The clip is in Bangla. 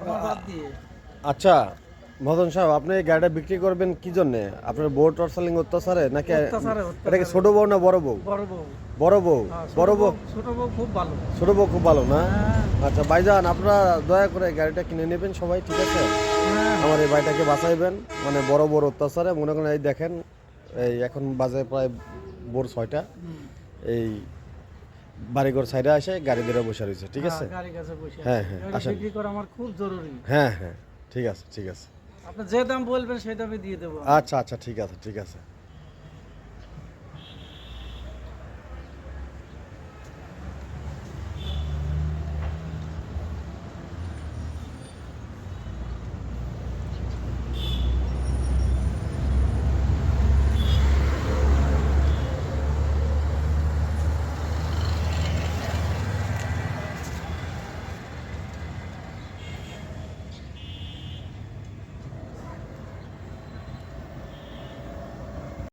আমার বাদ দিয়ে আচ্ছা মদন সাহেব আপনি এই গাড়িটা বিক্রি করবেন কি জন্যে? আপনার বউ টর্সালিং অত্যাচারে নাকি। এটা কি ছোট বউ না বড় বউ? বড় বউ। বড় বউ? হ্যাঁ, ছোট বড় বউ? ছোট বউ খুব ভালো। ছোট বউ খুব ভালো না? হ্যাঁ, আচ্ছা ভাইজান আপনারা দয়া করে গাড়িটা কিনে নেবেন সবাই ঠিক আছে? হ্যাঁ। আমার এই ভাইটাকে বাঁচাইবেন। মানে বড় বড় অত্যাচারে মনে করেন এই দেখেন এই এখন বাজে প্রায় ভোর ছয়টা। এই বাড়িঘর সাইডে আসে গাড়ি ধরে বসে রয়েছে ঠিক আছে? হ্যাঁ, হ্যাঁ। হ্যাঁ, আসেন। বিক্রি করা আমার খুব জরুরি। হ্যাঁ হ্যাঁ ঠিক আছে ঠিক আছে। আপনি যে দাম বলবেন সেই দামে দিয়ে দেবো আচ্ছা আচ্ছা ঠিক আছে ঠিক আছে।